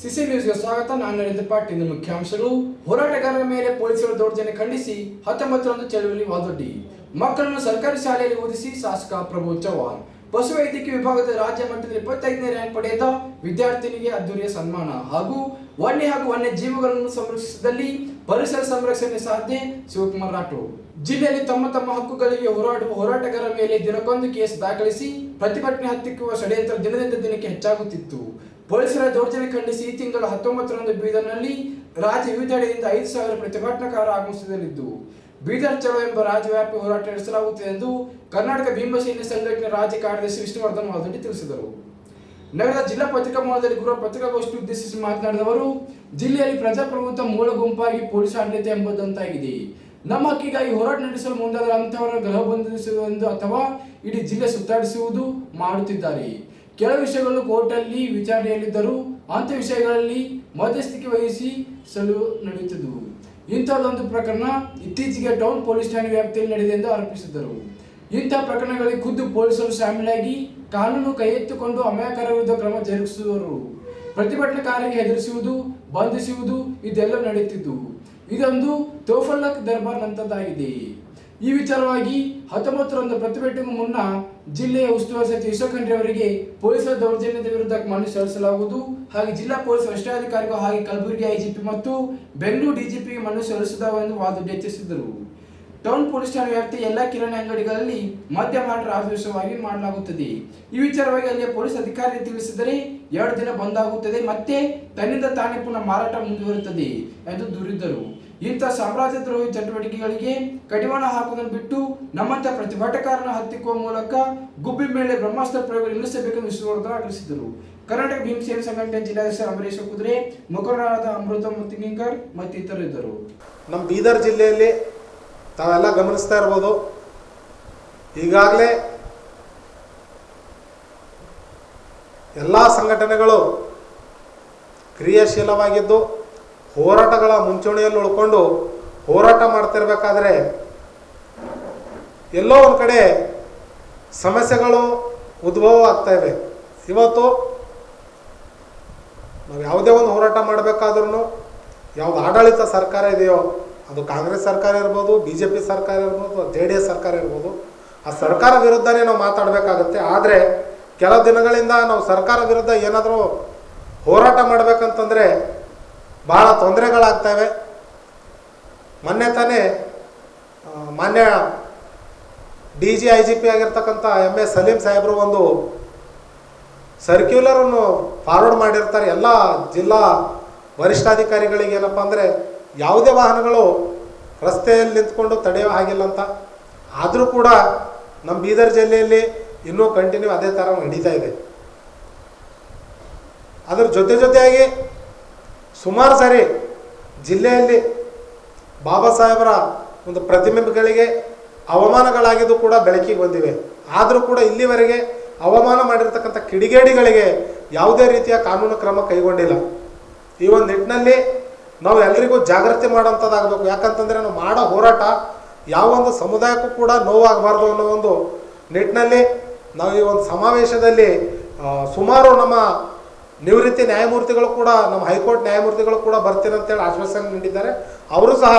CC ನ್ಯೂಸ್ಗೆ ಸ್ವಾಗತ. ನಾನು ನರೇಂದ್ರ ಪಾಟೀಲ್ ಮುಖ್ಯಾಂಶಗಳು. ಹೋರಾಟಗಾರರ ಮೇಲೆ ಪೊಲೀಸರ ದೌರ್ಜನ್ಯ ಖಂಡಿಸಿ ಹತ್ತೊಂಬತ್ತರಂದು ಚಳುವಳಿ ವಾದೊಡ್ಡಿ. ಮಕ್ಕಳನ್ನು ಸರ್ಕಾರಿ ಶಾಲೆಯಲ್ಲಿ ಓದಿಸಿ ಶಾಸಕ ಪ್ರಭು ಚವ್ಹಾಣ್. ಪಶುವೈದ್ಯಕೀಯ ವಿಭಾಗದ ರಾಜ್ಯ ಮಟ್ಟದಲ್ಲಿ ಇಪ್ಪತ್ತೈದನೇ ರ್ಯಾಂಕ್ ಪಡೆದ ವಿದ್ಯಾರ್ಥಿನಿಗೆ ಅದ್ದೂರಿಯ ಸನ್ಮಾನ. ಹಾಗೂ ವನ್ಯ ಹಾಗೂ ವನ್ಯ ಜೀವಗಳನ್ನು ಸಂರಕ್ಷಿಸಿದಲ್ಲಿ ಪರಿಸರ ಸಂರಕ್ಷಣೆ ಸಾಧ್ಯ, ಶಿವಕುಮಾರ್ ರಾಠೋಡ್. ಜಿಲ್ಲೆಯಲ್ಲಿ ತಮ್ಮ ತಮ್ಮ ಹಕ್ಕುಗಳಿಗೆ ಹೋರಾಡುವ ಹೋರಾಟಗಾರರ ಮೇಲೆ ದಿನಕ್ಕೊಂದು ಕೇಸ್ ದಾಖಲಿಸಿ ಪ್ರತಿಭಟನೆ ಹತ್ತಿಕ್ಕುವ ಷಡ್ಯಂತ್ರ ದಿನದಿಂದ ದಿನಕ್ಕೆ ಹೆಚ್ಚಾಗುತ್ತಿತ್ತು. ಪೊಲೀಸರ ದೌರ್ಜನ್ಯ ಖಂಡಿಸಿ ಈ ತಿಂಗಳ ಹತ್ತೊಂಬತ್ತರಂದು ಬೀದರ್ನಲ್ಲಿ ರಾಜ್ಯ ವಿವಿಧೆಡೆಯಿಂದ ಐದು ಸಾವಿರ ಪ್ರತಿಭಟನಾಕಾರರು ಆಗಮಿಸಲಿದ್ದು ಬೀದರ್ ಚಲೋ ಎಂಬ ರಾಜ್ಯವ್ಯಾಪಿ ಹೋರಾಟ ನಡೆಸಲಾಗುತ್ತಿದೆ ಎಂದು ಕರ್ನಾಟಕ ಭೀಮಸೇನೆ ಸಂಘಟನೆ ರಾಜ್ಯ ಕಾರ್ಯದರ್ಶಿ ವಿಷ್ಣುವರ್ಧನ್ ಮಾದೊಡ್ಡಿ ತಿಳಿಸಿದರು. ನಗರದ ಜಿಲ್ಲಾ ಪತ್ರಿಕಾ ಮೂಲದಲ್ಲಿ ಗುರು ಪತ್ರಿಕಾಗೋಷ್ಠಿ ಉದ್ದೇಶಿಸಿ ಮಾತನಾಡಿದ ಅವರು, ಜಿಲ್ಲೆಯಲ್ಲಿ ಪ್ರಜಾಪ್ರಭುತ್ವ ಮೂಲ ಗುಂಪಾಗಿ ಪೊಲೀಸ್ ಆಡಳಿತ ಎಂಬುದಂತಾಗಿದೆ. ನಮ್ಮ ಹಕ್ಕಿಗಾಗಿ ಹೋರಾಟ ನಡೆಸಲು ಮುಂದಾದ ಅಂತಹವರ ಗೃಹ ಬಂಧಿಸುವುದು ಅಥವಾ ಇಡೀ ಜಿಲ್ಲೆ ಸುತ್ತಾಡಿಸುವುದು ಮಾಡುತ್ತಿದ್ದಾರೆ. ಕೆಲವು ವಿಷಯಗಳು ಕೋರ್ಟಲ್ಲಿ ವಿಚಾರಣೆಯಲ್ಲಿದ್ದರೂ ಅಂಥ ವಿಷಯಗಳಲ್ಲಿ ಮಧ್ಯಸ್ಥಿಕೆ ವಹಿಸಿ ಸಲು ನಡೆಯುತ್ತಿದ್ದವು. ಇಂಥದ್ದೊಂದು ಪ್ರಕರಣ ಇತ್ತೀಚೆಗೆ ಟೌನ್ ಪೊಲೀಸ್ ಠಾಣೆ ವ್ಯಾಪ್ತಿಯಲ್ಲಿ ನಡೆದಿದೆ ಎಂದು ಆರೋಪಿಸಿದ್ದರು. ಇಂಥ ಪ್ರಕರಣಗಳಲ್ಲಿ ಖುದ್ದು ಪೊಲೀಸರು ಶಾಮೀಲಾಗಿ ಕಾನೂನು ಕೈ ಎತ್ತಿಕೊಂಡು ಅಮಾಯಕರ ವಿರುದ್ಧ ಕ್ರಮ ಜರುಗಿಸುವರು. ಪ್ರತಿಭಟನಾಕಾರರಿಗೆ ಹೆದರಿಸುವುದು, ಬಂಧಿಸುವುದು ಇದೆಲ್ಲ ನಡೆಯುತ್ತಿದ್ದು ಇದೊಂದು ತೋಫಲ್ಲಕ್ ದರ್ಬಾರ್ನಂತದ್ದಾಗಿದೆ ಈ ವಿಚಾರವಾಗಿ ಹತ್ತೊಂಬತ್ತರಂದು ಪ್ರತಿಭಟನೆಗೂ ಮುನ್ನ ಜಿಲ್ಲೆಯ ಉಸ್ತುವಾರಿ ಸಚಿವ ಈಶ್ವರ್ ಖಂಡ್ರೆ ಅವರಿಗೆ ಪೊಲೀಸರ ದೌರ್ಜನ್ಯದ ವಿರುದ್ಧ ಮನವಿ ಸಲ್ಲಿಸಲಾಗುವುದು. ಹಾಗೆ ಜಿಲ್ಲಾ ಪೊಲೀಸ್ ವರಿಷ್ಠಾಧಿಕಾರಿಗೂ ಹಾಗೆ ಕಲಬುರಗಿ ಐಜಿಪಿ ಮತ್ತು ಬೆಂಗಳೂರು ಡಿಜಿಪಿಗೆ ಮನವಿ ಸಲ್ಲಿಸುವುದಾವೆಂದು ವಾದ ಎಚ್ಚರಿಸಿದರು ಟೌನ್ ಪೊಲೀಸ್ ಠಾಣೆ ವ್ಯಾಪ್ತಿಯ ಎಲ್ಲಾ ಕಿರಾಣಿ ಅಂಗಡಿಗಳಲ್ಲಿ ಮದ್ಯ ಮಾರಾಟ ಆದೇಶವಾಗಿ ಮಾಡಲಾಗುತ್ತದೆ. ಈ ವಿಚಾರವಾಗಿ ಅಲ್ಲಿಯ ಪೊಲೀಸ್ ಅಧಿಕಾರಿ ತಿಳಿಸಿದರೆ ಎರಡು ದಿನ ಬಂದಾಗುತ್ತದೆ ಮತ್ತೆ ತನ್ನಿಂದ ತಾನೇ ಪುನಃ ಮಾರಾಟ ಮುಂದುವರುತ್ತದೆ ಎಂದು ದೂರಿದ್ದರು. ಇಂಥ ಸಾಮ್ರಾಜ್ಯದ್ರೋಹಿ ಚಟುವಟಿಕೆಗಳಿಗೆ ಕಡಿವಾಣ ಹಾಕುವುದನ್ನು ಬಿಟ್ಟು ನಮ್ಮಂತ ಪ್ರತಿಭಟಕಾರನ ಹತ್ತಿಕ್ಕುವ ಮೂಲಕ ಗುಬ್ಬಿ ಮೇಲೆ ಬ್ರಹ್ಮಾಸ್ತ್ರ ಪ್ರಯೋಗ ನಿಲ್ಲಿಸಬೇಕೆಂದು ವಿಶ್ವವರ್ಧನ ಆಗ್ರಹಿಸಿದರು. ಕರ್ನಾಟಕ ಭೀಮಸೇನ ಸಂಘಟನೆ ಜಿಲ್ಲಾಧ್ಯಕ್ಷ ಅಮರೇಶ ಕುದುರೆ, ಮುಖಂಡರಾದ ಅಮೃತ ಮುತ್ತಿಂಗರ್ ಮತ್ತಿತರರಿದ್ದರು ನಮ್ಮ ಬೀದರ್ ಜಿಲ್ಲೆಯಲ್ಲಿ ತಾವೆಲ್ಲ ಗಮನಿಸ್ತಾ ಇರ್ಬೋದು. ಈಗಾಗಲೇ ಎಲ್ಲ ಸಂಘಟನೆಗಳು ಕ್ರಿಯಾಶೀಲವಾಗಿದ್ದು ಹೋರಾಟಗಳ ಮುಂಚೂಣಿಯಲ್ಲಿ ಉಳ್ಕೊಂಡು ಹೋರಾಟ ಮಾಡ್ತಿರ್ಬೇಕಾದ್ರೆ ಎಲ್ಲೋ ಒಂದು ಕಡೆ ಸಮಸ್ಯೆಗಳು ಉದ್ಭವ ಆಗ್ತಾ ಇವೆ. ಇವತ್ತು ನಾವು ಯಾವುದೇ ಒಂದು ಹೋರಾಟ ಮಾಡಬೇಕಾದ್ರೂ ಯಾವ್ದು ಆಡಳಿತ ಸರ್ಕಾರ ಇದೆಯೋ ಅದು ಕಾಂಗ್ರೆಸ್ ಸರ್ಕಾರ ಇರ್ಬೋದು ಬಿ ಜೆ ಪಿ ಸರ್ಕಾರ ಇರ್ಬೋದು ಜೆ ಡಿ ಎಸ್ ಸರ್ಕಾರ ಇರ್ಬೋದು, ಆ ಸರ್ಕಾರ ವಿರುದ್ಧನೇ ನಾವು ಮಾತಾಡಬೇಕಾಗತ್ತೆ. ಆದರೆ ಕೆಲವು ದಿನಗಳಿಂದ ನಾವು ಸರ್ಕಾರ ವಿರುದ್ಧ ಏನಾದರೂ ಹೋರಾಟ ಮಾಡಬೇಕಂತಂದರೆ ಭಾಳ ತೊಂದರೆಗಳಾಗ್ತವೆ. ಮೊನ್ನೆ ತಾನೇ ಮಾನ್ಯ D G I G P ಆಗಿರ್ತಕ್ಕಂಥ ಎಂ ಎಸ್ ಸಲೀಂ ಸಾಹೇಬರು ಒಂದು ಸರ್ಕ್ಯುಲರನ್ನು ಫಾರ್ವರ್ಡ್ ಮಾಡಿರ್ತಾರೆ. ಎಲ್ಲ ಜಿಲ್ಲಾ ವರಿಷ್ಠಾಧಿಕಾರಿಗಳಿಗೆ ಏನಪ್ಪ ಅಂದರೆ, ಯಾವುದೇ ವಾಹನಗಳು ರಸ್ತೆಯಲ್ಲಿ ನಿಂತ್ಕೊಂಡು ತಡೆಯೋ ಹಾಗಿಲ್ಲ ಅಂತ. ಆದರೂ ಕೂಡ ನಮ್ಮ ಬೀದರ್ ಜಿಲ್ಲೆಯಲ್ಲಿ ಇನ್ನೂ ಕಂಟಿನ್ಯೂ ಅದೇ ಥರ ನಡೀತಾ ಇದೆ. ಅದ್ರ ಜೊತೆ ಜೊತೆಯಾಗಿ ಸುಮಾರು ಸಾರಿ ಜಿಲ್ಲೆಯಲ್ಲಿ ಬಾಬಾ ಸಾಹೇಬರ ಒಂದು ಪ್ರತಿಮೆಗಳಿಗೆ ಅವಮಾನಗಳಾಗಿದ್ದು ಕೂಡ ಬೆಳಕಿಗೆ ಬಂದಿವೆ. ಆದರೂ ಕೂಡ ಇಲ್ಲಿವರೆಗೆ ಅವಮಾನ ಮಾಡಿರ್ತಕ್ಕಂಥ ಕಿಡಿಗೇಡಿಗಳಿಗೆ ಯಾವುದೇ ರೀತಿಯ ಕಾನೂನು ಕ್ರಮ ಕೈಗೊಂಡಿಲ್ಲ. ಈ ಒಂದು ನಿಟ್ಟಿನಲ್ಲಿ ನಾವು ಎಲ್ರಿಗೂ ಜಾಗೃತಿ ಮಾಡೋಂಥದ್ದಾಗಬೇಕು ಯಾಕಂತಂದರೆ ನಾವು ಮಾಡೋ ಹೋರಾಟ ಯಾವ ಒಂದು ಸಮುದಾಯಕ್ಕೂ ಕೂಡ ನೋವಾಗಬಾರ್ದು ಅನ್ನೋ ಒಂದು ನಿಟ್ಟಿನಲ್ಲಿ ನಾವು ಈ ಒಂದು ಸಮಾವೇಶದಲ್ಲಿ ಸುಮಾರು ನಮ್ಮ ನಿವೃತ್ತಿ ನ್ಯಾಯಮೂರ್ತಿಗಳು ಕೂಡ, ನಮ್ಮ ಹೈಕೋರ್ಟ್ ನ್ಯಾಯಮೂರ್ತಿಗಳು ಕೂಡ ಬರ್ತೀನಿ ಅಂತೇಳಿ ಆಶ್ವಾಸನೆ ನೀಡಿದ್ದಾರೆ. ಅವರು ಸಹ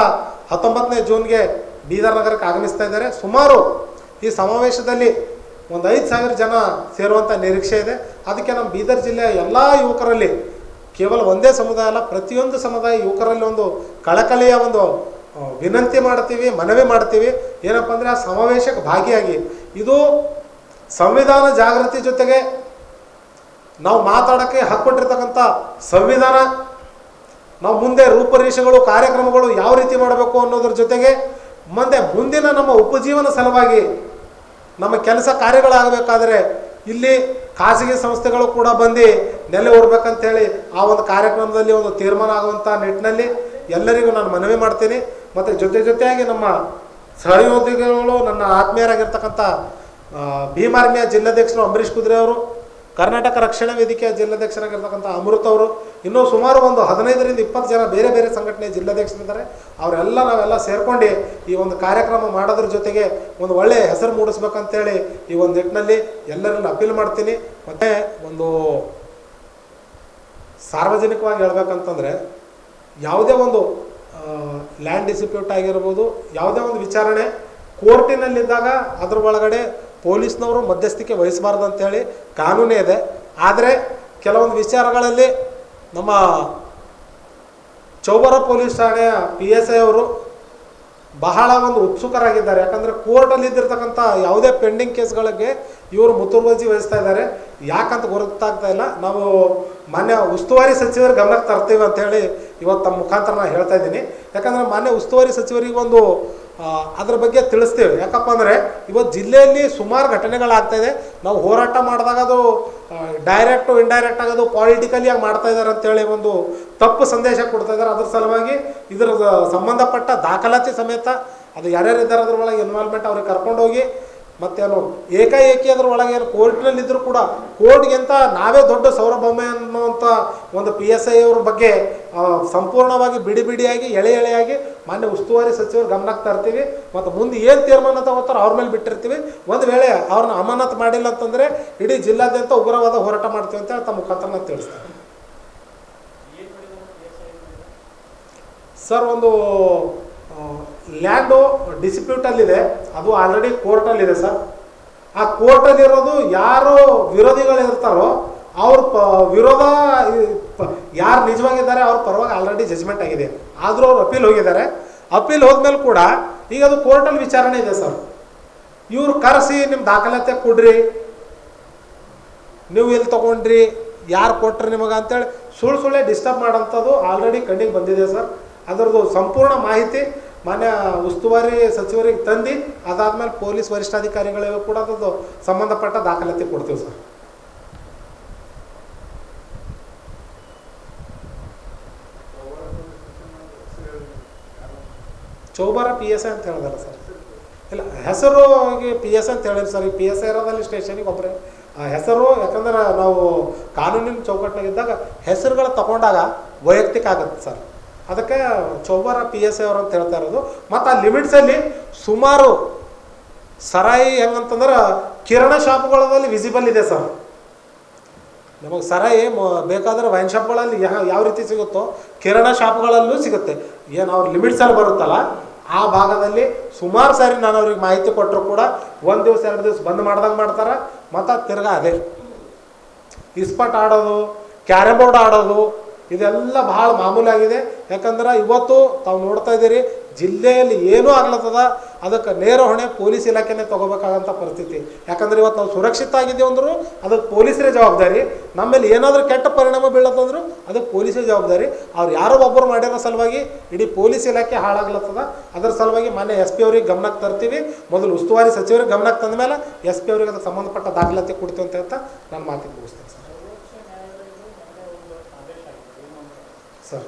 ಹತ್ತೊಂಬತ್ತನೇ ಜೂನ್ಗೆ ಬೀದರ್ ನಗರಕ್ಕೆ ಆಗಮಿಸ್ತಾ ಇದ್ದಾರೆ. ಸುಮಾರು ಈ ಸಮಾವೇಶದಲ್ಲಿ ಒಂದು ಐದು ಸಾವಿರ ಜನ ಸೇರುವಂಥ ನಿರೀಕ್ಷೆ ಇದೆ. ಅದಕ್ಕೆ ನಮ್ಮ ಬೀದರ್ ಜಿಲ್ಲೆಯ ಎಲ್ಲ ಯುವಕರಲ್ಲಿ, ಕೇವಲ ಒಂದೇ ಸಮುದಾಯ ಅಲ್ಲ, ಪ್ರತಿಯೊಂದು ಸಮುದಾಯ ಯುವಕರಲ್ಲಿ ಒಂದು ಕಳಕಳಿಯ ಒಂದು ವಿನಂತಿ ಮಾಡ್ತೀವಿ, ಮನವಿ ಮಾಡ್ತೀವಿ. ಏನಪ್ಪ ಅಂದರೆ ಆ ಸಮಾವೇಶಕ್ಕೆ ಭಾಗಿಯಾಗಿ ಇದು ಸಂವಿಧಾನ ಜಾಗೃತಿ ಜೊತೆಗೆ ನಾವು ಮಾತಾಡೋಕ್ಕೆ ಹಾಕ್ಕೊಟ್ಟಿರ್ತಕ್ಕಂಥ ಸಂವಿಧಾನ, ನಾವು ಮುಂದೆ ರೂಪರೇಷೆಗಳು, ಕಾರ್ಯಕ್ರಮಗಳು ಯಾವ ರೀತಿ ಮಾಡಬೇಕು ಅನ್ನೋದ್ರ ಜೊತೆಗೆ ಮುಂದೆ ಮುಂದಿನ ನಮ್ಮ ಉಪಜೀವನ ಸಲುವಾಗಿ ನಮ್ಮ ಕೆಲಸ ಕಾರ್ಯಗಳಾಗಬೇಕಾದ್ರೆ ಇಲ್ಲಿ ಖಾಸಗಿ ಸಂಸ್ಥೆಗಳು ಕೂಡ ಬಂದು ನೆಲೆ ಊರ್ಬೇಕಂತೇಳಿ ಆ ಒಂದು ಕಾರ್ಯಕ್ರಮದಲ್ಲಿ ಒಂದು ತೀರ್ಮಾನ ಆಗುವಂಥ ನಿಟ್ಟಿನಲ್ಲಿ ಎಲ್ಲರಿಗೂ ನಾನು ಮನವಿ ಮಾಡ್ತೀನಿ. ಮತ್ತು ಜೊತೆ ಜೊತೆಯಾಗಿ ನಮ್ಮ ಸಹಯೋಗಿಗಳು, ನನ್ನ ಆತ್ಮೀಯರಾಗಿರ್ತಕ್ಕಂಥ ಭೀಮಾರ್ಮಿಯ ಜಿಲ್ಲಾಧ್ಯಕ್ಷರು ಅಂಬರೀಷ್ ಕುದುರೆ ಅವರು ಕರ್ನಾಟಕ ರಕ್ಷಣಾ ವೇದಿಕೆಯ ಜಿಲ್ಲಾಧ್ಯಕ್ಷರಾಗಿರ್ತಕ್ಕಂಥ ಅಮೃತ ಅವರು ಇನ್ನೂ ಸುಮಾರು ಒಂದು ಹದಿನೈದರಿಂದ ಇಪ್ಪತ್ತು ಜನ ಬೇರೆ ಬೇರೆ ಸಂಘಟನೆ ಜಿಲ್ಲಾಧ್ಯಕ್ಷರಿದ್ದಾರೆ. ಅವರೆಲ್ಲ ನಾವೆಲ್ಲ ಸೇರ್ಕೊಂಡು ಈ ಒಂದು ಕಾರ್ಯಕ್ರಮ ಮಾಡೋದ್ರ ಜೊತೆಗೆ ಒಂದು ಒಳ್ಳೆಯ ಹೆಸರು ಮೂಡಿಸ್ಬೇಕಂತೇಳಿ ಈ ಒಂದು ನಿಟ್ಟಿನಲ್ಲಿ ಎಲ್ಲರನ್ನ ಅಪೀಲ್ ಮಾಡ್ತೀನಿ. ಮತ್ತು ಒಂದು ಸಾರ್ವಜನಿಕವಾಗಿ ಹೇಳ್ಬೇಕಂತಂದರೆ ಯಾವುದೇ ಒಂದು ಲ್ಯಾಂಡ್ ಡಿಸ್ಪ್ಯೂಟ್ ಆಗಿರ್ಬೋದು, ಯಾವುದೇ ಒಂದು ವಿಚಾರಣೆ, ಕೋರ್ಟಿನಲ್ಲಿದ್ದಾಗ ಅದ್ರ ಒಳಗಡೆ ಪೊಲೀಸ್ನವರು ಮಧ್ಯಸ್ಥಿಕೆ ವಹಿಸಬಾರ್ದು ಅಂತೇಳಿ ಕಾನೂನೇ ಇದೆ. ಆದರೆ ಕೆಲವೊಂದು ವಿಚಾರಗಳಲ್ಲಿ ನಮ್ಮ ಚೌಬರ ಪೊಲೀಸ್ ಠಾಣೆಯ ಪಿ ಎಸ್ ಐ ಅವರು ಬಹಳ ಒಂದು ಉತ್ಸುಕರಾಗಿದ್ದಾರೆ. ಯಾಕಂದರೆ ಕೋರ್ಟಲ್ಲಿ ಇದ್ದಿರ್ತಕ್ಕಂಥ ಯಾವುದೇ ಪೆಂಡಿಂಗ್ ಕೇಸ್ಗಳಿಗೆ ಇವರು ಮುತುವರ್ಜಿ ವಹಿಸ್ತಾ ಇದ್ದಾರೆ. ಯಾಕಂತ ಗೊತ್ತಾಗ್ತಾ ಇಲ್ಲ. ನಾವು ಮಾನ್ಯ ಉಸ್ತುವಾರಿ ಸಚಿವರ ಗಮನಕ್ಕೆ ತರ್ತೀವಿ ಅಂತ ಹೇಳಿ ಇವತ್ತು ತಮ್ಮ ಮುಖಾಂತರ ನಾನು ಹೇಳ್ತಾ ಇದ್ದೀನಿ. ಯಾಕಂದರೆ ಮಾನ್ಯ ಉಸ್ತುವಾರಿ ಸಚಿವರಿಗೆ ಒಂದು ಅದ್ರ ಬಗ್ಗೆ ತಿಳಿಸ್ತೇವೆ. ಯಾಕಪ್ಪ ಅಂದರೆ ಇವತ್ತು ಜಿಲ್ಲೆಯಲ್ಲಿ ಸುಮಾರು ಘಟನೆಗಳಾಗ್ತಾ ಇದೆ. ನಾವು ಹೋರಾಟ ಮಾಡಿದಾಗ ಅದು ಡೈರೆಕ್ಟು ಇಂಡೈರೆಕ್ಟ್ ಆಗೋದು ಪಾಲಿಟಿಕಲಿ ಆಗಿ ಮಾಡ್ತಾ ಇದ್ದಾರೆ ಅಂತೇಳಿ ಒಂದು ತಪ್ಪು ಸಂದೇಶ ಕೊಡ್ತಾ ಇದ್ದಾರೆ ಅದ್ರ ಸಲುವಾಗಿ ಇದರ ಸಂಬಂಧಪಟ್ಟ ದಾಖಲಾತಿ ಸಮೇತ ಅದು ಯಾರ್ಯಾರು ಇದ್ದಾರೆ ಅದ್ರೊಳಗೆ ಇನ್ವಾಲ್ವ್ಮೆಂಟ್ ಅವ್ರಿಗೆ ಕರ್ಕೊಂಡೋಗಿ ಮತ್ತೇನು ಏಕಾಏಕಿ ಅದ್ರ ಒಳಗೆ ಏನು ಕೋರ್ಟ್ನಲ್ಲಿ ಇದ್ದರೂ ಕೂಡ ಕೋರ್ಟ್ಗಿಂತ ನಾವೇ ದೊಡ್ಡ ಸೌರಭೌಮೆ ಅನ್ನುವಂಥ ಒಂದು ಪಿ ಎಸ್ ಐ ಅವ್ರ ಬಗ್ಗೆ ಸಂಪೂರ್ಣವಾಗಿ ಬಿಡಿ ಬಿಡಿಯಾಗಿ ಎಳೆ ಎಳೆಯಾಗಿ ಮಾನ್ಯ ಉಸ್ತುವಾರಿ ಸಚಿವರು ಗಮನಕ್ಕೆ ತರ್ತೀವಿ. ಮತ್ತು ಮುಂದೆ ಏನು ತೀರ್ಮಾನ ತಗೋತಾರೋ ಅವ್ರ ಮೇಲೆ ಬಿಟ್ಟಿರ್ತೀವಿ. ಒಂದು ವೇಳೆ ಅವ್ರನ್ನ ಅಮಾನತ್ ಮಾಡಿಲ್ಲ ಅಂತಂದರೆ ಇಡೀ ಜಿಲ್ಲಾದ್ಯಂತ ಉಗ್ರವಾದ ಹೋರಾಟ ಮಾಡ್ತೀವಿ ಅಂತೇಳಿ ತಮ್ಮ ಮುಖಾಂತರ ನಾನು ತಿಳಿಸ್ತೇನೆ ಸರ್, ಒಂದು ಲ್ಯಾಂಡು ಡಿಸ್ಪ್ಯೂಟಲ್ಲಿದೆ ಅದು ಆಲ್ರೆಡಿ ಕೋರ್ಟಲ್ಲಿದೆ ಸರ್. ಆ ಕೋರ್ಟಲ್ಲಿರೋದು ಯಾರು ವಿರೋಧಿಗಳು ಇರ್ತಾರೋ ಅವ್ರ ಪ, ವಿರೋಧ ಯಾರು ನಿಜವಾಗಿದ್ದಾರೆ ಅವ್ರ ಪರವಾಗಿ ಆಲ್ರೆಡಿ ಜಜ್ಮೆಂಟ್ ಆಗಿದೆ. ಆದರೂ ಅವ್ರು ಅಪೀಲ್ ಹೋಗಿದ್ದಾರೆ. ಅಪೀಲ್ ಹೋದ್ಮೇಲೆ ಕೂಡ ಈಗ ಅದು ಕೋರ್ಟಲ್ಲಿ ವಿಚಾರಣೆ ಇದೆ ಸರ್. ಇವ್ರು ಕರೆಸಿ ನಿಮ್ಮ ದಾಖಲಾತಿ ಕೊಡ್ರಿ. ನೀವು ಎಲ್ಲಿ ತಗೊಂಡ್ರಿ, ಯಾರು ಕೊಟ್ರಿ ನಿಮಗೆ ಅಂತೇಳಿ ಸುಳ್ಳು ಸುಳ್ಳೆ ಡಿಸ್ಟರ್ಬ್ ಮಾಡೋಂಥದ್ದು ಆಲ್ರೆಡಿ ಕಣ್ಣಿಗೆ ಬಂದಿದೆ ಸರ್. ಅದರದ್ದು ಸಂಪೂರ್ಣ ಮಾಹಿತಿ ಮಾನ್ಯ ಉಸ್ತುವಾರಿ ಸಚಿವರಿಗೆ ತಂದು ಅದಾದಮೇಲೆ ಪೊಲೀಸ್ ವರಿಷ್ಠಾಧಿಕಾರಿಗಳಿಗೂ ಕೂಡ ಅದರದ್ದು ಸಂಬಂಧಪಟ್ಟ ದಾಖಲಾತಿ ಕೊಡ್ತೀವಿ sir. Chaubara P S I ಅಂತ ಹೇಳಿದಾರೆ ಸರ್. ಇಲ್ಲ, ಹೆಸರು ಪಿ ಎಸ್ ಅಂತ ಹೇಳಿರಿ ಸರ್. ಈ ಪಿ ಎಸ್ ಐ ಇರೋದಲ್ಲಿ ಸ್ಟೇಷನಿಗೆ ಒಬ್ಬರೇ ಆ ಹೆಸರು, ಯಾಕಂದ್ರೆ ನಾವು ಕಾನೂನಿನ ಚೌಕಟ್ಟಿನಾಗಿದ್ದಾಗ ಹೆಸರುಗಳು ತಗೊಂಡಾಗ ವೈಯಕ್ತಿಕ ಆಗುತ್ತೆ ಸರ್. ಅದಕ್ಕೆ ಚೌಬಾರ ಪಿ ಎಸ್ ಐ ಅವರು ಅಂತ ಹೇಳ್ತಾ ಇರೋದು. ಮತ್ತು ಆ ಲಿಮಿಟ್ಸಲ್ಲಿ ಸುಮಾರು ಸರಾಯಿ ಹೆಂಗಂತಂದ್ರೆ ಕಿರಣ ಶಾಪ್ಗಳಲ್ಲಿ ವಿಸಿಬಲ್ ಇದೆ ಸರ್. ನಮಗೆ ಸರಾಯಿ ಬೇಕಾದ್ರೆ ವೈನ್ ಶಾಪ್ಗಳಲ್ಲಿ ಯಾ- ಯಾವ ರೀತಿ ಸಿಗುತ್ತೋ ಕಿರಣ ಶಾಪ್ಗಳಲ್ಲೂ ಸಿಗುತ್ತೆ. ಏನು ಅವ್ರ ಲಿಮಿಟ್ಸಲ್ಲಿ ಬರುತ್ತಲ್ಲ ಆ ಭಾಗದಲ್ಲಿ ಸುಮಾರು ಸಾರಿ ನಾನು ಅವ್ರಿಗೆ ಮಾಹಿತಿ ಕೊಟ್ಟರು ಕೂಡ ಒಂದು ದಿವಸ, ಎರಡು ದಿವಸ ಬಂದ್ ಮಾಡ್ದಂಗೆ ಮಾಡ್ತಾರೆ. ಮತ್ತು ತಿರ್ಗಾ ಅದೇ. ಇಸ್ಪಟ್ ಆಡೋದು ಕ್ಯಾರಮ್ ಬೋರ್ಡ್ ಆಡೋದು, ಇದೆಲ್ಲ ಭಾಳ ಮಾಮೂಲಿ ಆಗಿದೆ ಯಾಕಂದ್ರೆ ಇವತ್ತು ತಾವು ನೋಡ್ತಾ ಇದ್ದೀರಿ ಜಿಲ್ಲೆಯಲ್ಲಿ ಏನೂ ಆಗ್ಲತ್ತದ, ಅದಕ್ಕೆ ನೇರ ಹೊಣೆ ಪೊಲೀಸ್ ಇಲಾಖೆನೇ ತೊಗೋಬೇಕಾದಂಥ ಪರಿಸ್ಥಿತಿ. ಯಾಕಂದ್ರೆ ಇವತ್ತು ನಾವು ಸುರಕ್ಷಿತ ಆಗಿದ್ದೀವಿ ಅಂದರೂ ಅದಕ್ಕೆ ಪೊಲೀಸರೇ ಜವಾಬ್ದಾರಿ. ನಮ್ಮಲ್ಲಿ ಏನಾದರೂ ಕೆಟ್ಟ ಪರಿಣಾಮ ಬೀಳತ್ತಂದ್ರು ಅದಕ್ಕೆ ಪೊಲೀಸೇ ಜವಾಬ್ದಾರಿ. ಅವ್ರು ಯಾರೋ ಒಬ್ಬರು ಮಾಡಿರೋ ಸಲುವಾಗಿ ಇಡೀ ಪೊಲೀಸ್ ಇಲಾಖೆ ಹಾಳಾಗ್ಲತ್ತದ. ಅದರ ಸಲುವಾಗಿ ಮಾನ್ಯ ಎಸ್ ಪಿ ಅವ್ರಿಗೆ ಗಮನಕ್ಕೆ ತರ್ತೀವಿ. ಮೊದಲು ಉಸ್ತುವಾರಿ ಸಚಿವರಿಗೆ ಗಮನಕ್ಕೆ ತಂದ ಮೇಲೆ ಎಸ್ ಪಿ ಅವ್ರಿಗೆ ಅದಕ್ಕೆ ಸಂಬಂಧಪಟ್ಟ ದಾಖಲಾತಿ ಕೊಡ್ತೀವಿ ಅಂತ ಹೇಳ್ತಾ ನಾನು ಮಾತಿಗೆ ಮುಗಿಸ್ತೇನೆ ಸರ್. ಸರ್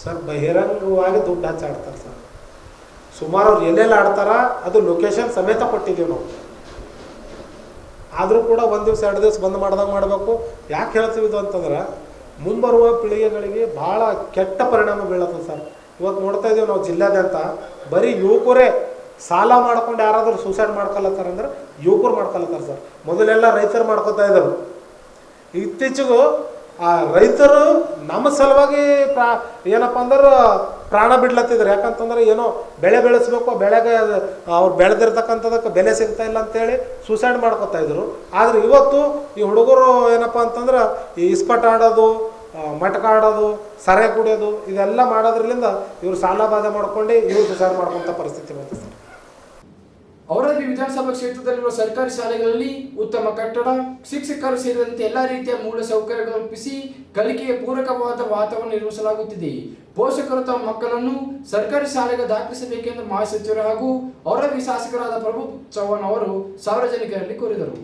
ಸರ್, ಬಹಿರಂಗವಾಗಿ ದುಡ್ಡು ಹಚ್ಚಾಡ್ತಾರೆ ಸರ್. ಸುಮಾರು ಅವ್ರು ಎಲ್ಲೆಲ್ಲಿ ಆಡ್ತಾರ, ಅದು ಲೊಕೇಶನ್ ಸಮೇತ ಕೊಟ್ಟಿದ್ದೀವಿ ನಾವು. ಆದರೂ ಕೂಡ ಒಂದು ದಿವಸ, ಎರಡು ದಿವಸ ಬಂದ್ ಮಾಡ್ದಂಗೆ ಮಾಡಬೇಕು. ಯಾಕೆ ಹೇಳ್ತೀವಿ ಇದು ಅಂತಂದ್ರೆ, ಮುಂಬರುವ ಪೀಳಿಗೆಗಳಿಗೆ ಭಾಳ ಕೆಟ್ಟ ಪರಿಣಾಮ ಬೀಳತ್ತೆ ಸರ್. ಇವತ್ತು ನೋಡ್ತಾ ಇದ್ದೀವಿ ನಾವು ಜಿಲ್ಲಾದ್ಯಂತ ಬರೀ ಯುವಕರೇ ಸಾಲ ಮಾಡ್ಕೊಂಡು ಯಾರಾದರೂ ಸೂಸೈಡ್ ಮಾಡ್ಕೊಳತ್ತಾರ ಅಂದ್ರೆ ಯುವಕರು ಮಾಡ್ಕೊಳತ್ತಾರ ಸರ್. ಮೊದಲೆಲ್ಲ ರೈತರು ಮಾಡ್ಕೊತಾ ಇದ್ದರು. ಇತ್ತೀಚೆಗೂ ಆ ರೈತರು ನಮ್ಮ ಸಲುವಾಗಿ ಪ್ರಾ, ಏನಪ್ಪ ಅಂದ್ರೆ ಪ್ರಾಣ ಬಿಡ್ಲತ್ತಿದ್ರು. ಯಾಕಂತಂದ್ರೆ ಏನೋ ಬೆಳೆ ಬೆಳೆಸ್ಬೇಕು, ಬೆಳೆಗೆ ಅವ್ರು ಬೆಳೆದಿರ್ತಕ್ಕಂಥದಕ್ಕೆ ಬೆಲೆ ಸಿಗ್ತಾ ಇಲ್ಲ ಅಂತೇಳಿ ಸೂಸೈಡ್ ಮಾಡ್ಕೊತಾ ಇದ್ರು. ಆದ್ರೆ ಇವತ್ತು ಈ ಹುಡುಗರು ಏನಪ್ಪ ಅಂತಂದ್ರೆ ಈ ಇಸ್ಪಟ್ ಆಡೋದು ಮಟಕ ಆಡೋದು, ಸರೆ ಕುಡಿಯೋದು, ಇದೆಲ್ಲ ಮಾಡೋದ್ರಿಂದ ಇವರು ಸಾಲ ಬಾಧೆ ಮಾಡ್ಕೊಂಡು ಇವರು ಸುಸೈಡ್ ಮಾಡ್ಕೊಂತ ಪರಿಸ್ಥಿತಿ ಬಂತು. ವಿಧಾನಸಭಾ ಕ್ಷೇತ್ರದಲ್ಲಿರುವ ಸರ್ಕಾರಿ ಶಾಲೆಗಳಲ್ಲಿ ಉತ್ತಮ ಕಟ್ಟಡ, ಶಿಕ್ಷಕರು ಸೇರಿದಂತೆ ಎಲ್ಲಾ ರೀತಿಯ ಮೂಲ ಸೌಕರ್ಯ ಕಲ್ಪಿಸಿ ಕಲಿಕೆಯ ಪೂರಕವಾದ ವಾತಾವರಣ ನಿರ್ಮಿಸಲಾಗುತ್ತಿದೆ. ಪೋಷಕರು ತಮ್ಮ ಮಕ್ಕಳನ್ನು ಸರ್ಕಾರಿ ಶಾಲೆಗೆ ದಾಖಲಿಸಬೇಕೆಂದು ಮಾಜಿ ಸಚಿವರು ಹಾಗೂ ಔರವಿ ಶಾಸಕರಾದ ಪ್ರಭು ಚೌಹಾಣ್ ಅವರು ಸಾರ್ವಜನಿಕರಲ್ಲಿ ಕೋರಿದರು.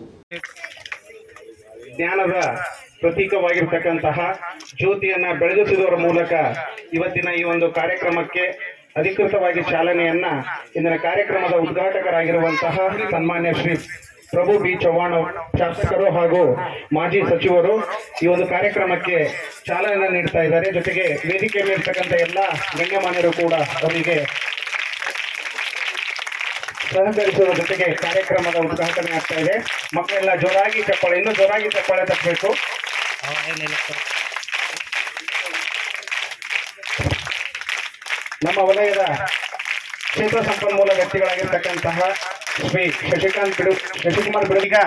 ಜ್ಞಾನದ ಪ್ರತೀಕವಾಗಿರ್ತಕ್ಕಂತಹ ಜ್ಯೋತಿಯನ್ನ ಬೆಳಗಿಸುವುದರ ಮೂಲಕ ಇವತ್ತಿನ ಈ ಒಂದು ಕಾರ್ಯಕ್ರಮಕ್ಕೆ ಅಧಿಕೃತವಾಗಿ ಚಾಲನೆಯನ್ನ ಇಂದಿನ ಕಾರ್ಯಕ್ರಮದ ಉದ್ಘಾಟಕರಾಗಿರುವಂತಹ ಸನ್ಮಾನ್ಯ ಶ್ರೀ ಪ್ರಭು ಬಿ ಅವರು, ಶಾಸಕರು ಹಾಗೂ ಮಾಜಿ ಸಚಿವರು ಈ ಒಂದು ಕಾರ್ಯಕ್ರಮಕ್ಕೆ ಚಾಲನೆ ನೀಡ್ತಾ ಇದ್ದಾರೆ. ಜೊತೆಗೆ ವೇದಿಕೆ ಮೇಲಿರ್ತಕ್ಕಂಥ ಎಲ್ಲ ಗಣ್ಯಮಾನ್ಯರು ಕೂಡ ಅವರಿಗೆ ಸಹಕರಿಸುವ ಜೊತೆಗೆ ಕಾರ್ಯಕ್ರಮದ ಉದ್ಘಾಟನೆ ಆಗ್ತಾ ಇದೆ. ಮಕ್ಕಳೆಲ್ಲ ಜೋರಾಗಿ ಚಪ್ಪಾಳೆ ಇನ್ನೂ ಜೋರಾಗಿ ಚಪ್ಪಾಳೆ ತಪ್ಪಬೇಕು. ನಮ್ಮ ವಲಯದ ಕ್ಷೇತ್ರ ಸಂಪನ್ಮೂಲ ವ್ಯಕ್ತಿಗಳಾಗಿರ್ತಕ್ಕಂತಹ ಶ್ರೀ ಶಶಿಕಾಂತ್ ಬಿಡು ಶಶಿಕುಮಾರ್ ಬಿಡುಗ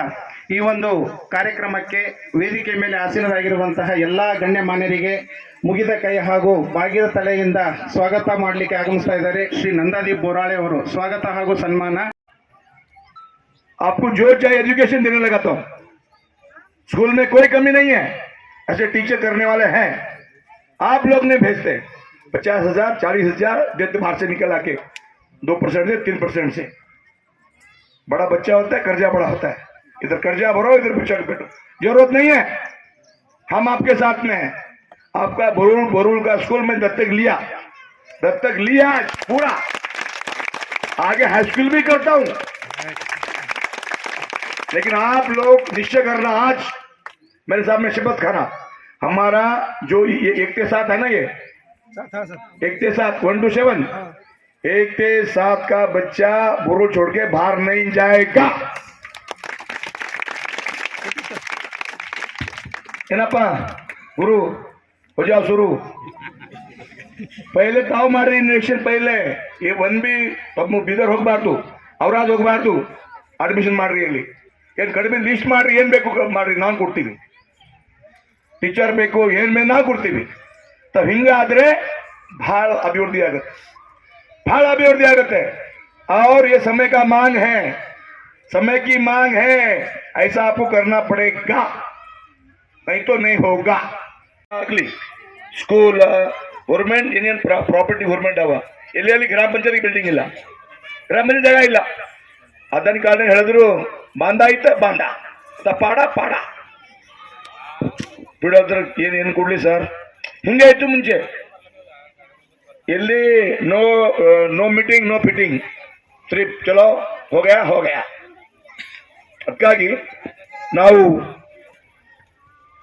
ಈ ಒಂದು ಕಾರ್ಯಕ್ರಮಕ್ಕೆ ವೇದಿಕೆ ಮೇಲೆ ಆಸೀನರಾಗಿರುವಂತಹ ಎಲ್ಲಾ ಗಣ್ಯಮಾನ್ಯರಿಗೆ ಮುಗಿದ ಕೈ ಹಾಗೂ ಬಾಗಿದ ತಲೆಯಿಂದ ಸ್ವಾಗತ ಮಾಡಲಿಕ್ಕೆ ಆಗಮಿಸ್ತಾ ಇದ್ದಾರೆ ಶ್ರೀ ನಂದಾದೀಪ್ ಬೋರಾಳೆ ಅವರು ಸ್ವಾಗತ ಹಾಗೂ ಸನ್ಮಾನ आपको जो चाहे एजुकेशन देने लगा तो स्कूल में कोई कमी नहीं है ऐसे टीचर करने वाले हैं आप लोग ने भेजते पचास हज़ार, चालीस हज़ार देते बाहर से निकल आके। दो परसेंट से तीन परसेंट से। बड़ा बच्चा होता है, कर्जा बड़ा होता है। इधर कर्जा भरो, इधर बच्चा बैठो। ज़रूरत नहीं है। हम आपके साथ में आपका बोरुल बोरुल का स्कूल में दत्तक लिया। दत्तक लिया पूरा। आगे हाई स्कूल भी करता हूँ। लेकिन आप लोग निश्चय करना आज मेरे सामने शपथ खाना। हमारा जो ये एक के साथ है ना ये एक के साथ वन टू सेवन एक के सात का बच्चा बुरो छोड़ के बाहर नहीं जाएगा ಏನಪ್ಪ ಗುರು हो जाओ शुरू ಪೈಲೆ ತಾವು ಮಾಡ್ರಿ ಇಂಜೆಕ್ಷನ್ ಪೈಲೆ ಈ ಒಂದ್ ಬಿ ತಮ್ಮ ಬೀದರ್ ಹೋಗ್ಬಾರ್ದು ಅವ್ರಾಜ್ ಹೋಗ್ಬಾರ್ದು ಅಡ್ಮಿಷನ್ ಮಾಡ್ರಿ ಇಲ್ಲಿ ಏನ್ ಕಡಿಮೆ ಲಿಸ್ಟ್ ಮಾಡ್ರಿ ಏನ್ ಬೇಕು ಕ- ಮಾಡ್ರಿ ನಾವು ಕೊಡ್ತೀವಿ ಟೀಚರ್ ಬೇಕು ಏನ್ ಬೇಕು ನಾವು ಕೊಡ್ತೀವಿ ತ ಹಿಂಗಾದ್ರೆ ಬಹಳ ಅಭಿವೃದ್ಧಿ ಆಗುತ್ತೆ ಬಹಳ ಅಭಿವೃದ್ಧಿ ಆಗುತ್ತೆ और ये समय का मांग है समय की मांग है ऐसा आपको करना पड़ेगा नहीं तो नहीं होगा ಆಗ್ಲಿ ಸ್ಕೂಲ್ ಗೌರ್ಮೆಂಟ್ ಏನೇನು ಪ್ರಾಪರ್ಟಿ ಗೌರ್ಮೆಂಟ್ ಅವ ಎಲ್ಲಿ ಅಲ್ಲಿ ಗ್ರಾಮ ಪಂಚಾಯತ್ ಬಿಲ್ಡಿಂಗ್ ಇಲ್ಲ ಗ್ರಾಮ ಪಂಚಾಯತ್ ಜಾಗ ಇಲ್ಲ ಅದನ್ನ ಕಾರಣ ಹೇಳಿದ್ರು ಬಾಂಧ ಆಯ್ತ ಬಾಂಧ ತ ಪಾಡ ಪಾಡ ಬಿಡೋದ್ರ ಏನೇನು ಕೊಡ್ಲಿ ಸರ್ ಹಿಂಗೆ ಆಯ್ತು ಮುಂಚೆ. ಎಲ್ಲಿ no no meeting no fitting trip ಚಲೋ? ಹೋಗ್ಯಾ? ಹೋಗ್ಯಾ? ಅದಕ್ಕಾಗಿ ನಾವು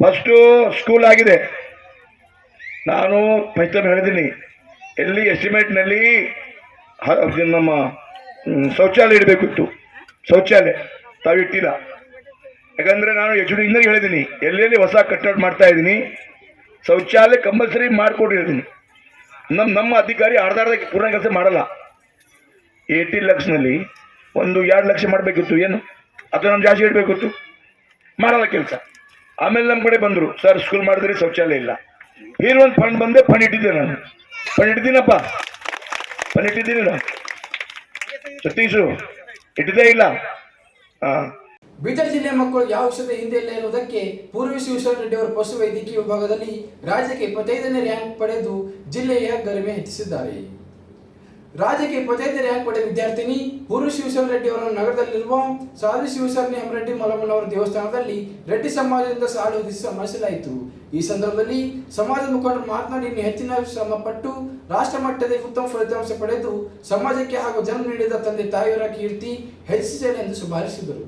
ಫಸ್ಟು ಸ್ಕೂಲ್ ಆಗಿದೆ. ನಾನು ಫಸ್ಟ್ ಹೇಳಿದ್ದೀನಿ. ಎಲ್ಲಿ ಎಸ್ಟಿಮೇಟ್ನಲ್ಲಿ ನಮ್ಮ ಶೌಚಾಲಯ ಇಡಬೇಕಿತ್ತು. ಶೌಚಾಲಯ. ತಾವಿಟ್ಟಿಲ್ಲ ಯಾಕಂದರೆ ನಾನು ಎಚ್ ಡಿ ಇಂದ ಹೇಳಿದ್ದೀನಿ. ಎಲ್ಲೆಲ್ಲಿ ಹೊಸ ಕಟ್ಟಡ ಮಾಡ್ತಾ ಇದ್ದೀನಿ ಶೌಚಾಲಯ ಕಂಪಲ್ಸರಿ ಮಾಡಿಕೊಟ್ಟು ಹೇಳಿದ್ದೀನಿ ನಮ್ಮ ನಮ್ಮ ಅಧಿಕಾರಿ ಅರ್ಧ ಪೂರ್ಣ ಕೆಲಸ ಮಾಡಲ್ಲ. ಏಯ್ಟಿ ಲಕ್ಷನಲ್ಲಿ ಒಂದು ಎರಡು ಲಕ್ಷ ಮಾಡಬೇಕಿತ್ತು, ಏನು? ಅಥವಾ ನಮ್ಮ ಜಾಸ್ತಿ ಇಡಬೇಕಿತ್ತು ಮಾಡಲ್ಲ ಕೆಲಸ. ಆಮೇಲೆ ನಮ್ಮ ಕಡೆ ಬಂದರು, ಸರ್ ಸ್ಕೂಲ್ ಮಾಡಿದ್ರೆ ಶೌಚಾಲಯ ಇಲ್ಲ. ಏನು ಒಂದು ಫಂಡ್ ಬಂದೆ ಫಂಡ್ ಇಟ್ಟಿದ್ದೆ ನಾನು. ಫಂಡ್ ಇಟ್ಟಿದ್ದೀನಪ್ಪ. ಫಂಡ್ ಇಟ್ಟಿದ್ದೀನಿ ನಾನು. ಸತೀಶು ಇಟ್ಟಿದ್ದೇ ಇಲ್ಲ. ಹಾಂ ಬೀದರ್ ಜಿಲ್ಲೆಯ ಮಕ್ಕಳು ಯಾವ ವಿಷಯದ ಹಿಂದೆ ಇಲ್ಲ ಎನ್ನುವುದಕ್ಕೆ ಪೂರ್ವಿ ಶಿವಶರಣ ರೆಡ್ಡಿ ಅವರು ಪಶು ವೈದ್ಯಕೀಯ ವಿಭಾಗದಲ್ಲಿ ರಾಜ್ಯಕ್ಕೆ ಇಪ್ಪತ್ತೈದನೇ ರ್ಯಾಂಕ್ ಪಡೆದು ಜಿಲ್ಲೆಯ ಗರಿಮೆ ಹೆಚ್ಚಿಸಿದ್ದಾರೆ. ರಾಜ್ಯಕ್ಕೆ ಇಪ್ಪತ್ತೈದನೇ ರ್ಯಾಂಕ್ ಪಡೆದ ವಿದ್ಯಾರ್ಥಿನಿ ಪೂರ್ವ ಶಿವಶರಣ ರೆಡ್ಡಿ ಅವರನ್ನು ನಗರದಲ್ಲಿರುವ ಸಾಧು ಶಿವಶರಣ ಹೆಮರೆಡ್ಡಿ ಮಲಮಣ್ಣವರ ದೇವಸ್ಥಾನದಲ್ಲಿ ರೆಡ್ಡಿ ಸಮಾಜದಿಂದ ಸಾಲು ಸನ್ಮಾನಿಸಲಾಯಿತು ಈ ಸಂದರ್ಭದಲ್ಲಿ ಸಮಾಜದ ಮುಖಂಡರು ಮಾತನಾಡಿ ಇನ್ನು ಹೆಚ್ಚಿನ ಶ್ರಮ ಪಟ್ಟು ರಾಷ್ಟ್ರ ಮಟ್ಟದಲ್ಲಿ ಉತ್ತಮ ಫಲಿತಾಂಶ ಪಡೆದು ಸಮಾಜಕ್ಕೆ ಹಾಗೂ ಜನ್ಮ ನೀಡಿದ ತಂದೆ ತಾಯಿಯವರ ಕೀರ್ತಿ ಹೆಚ್ಚಿಸಲಿ ಎಂದು ಶುಭಾಶಿಸಿದರು.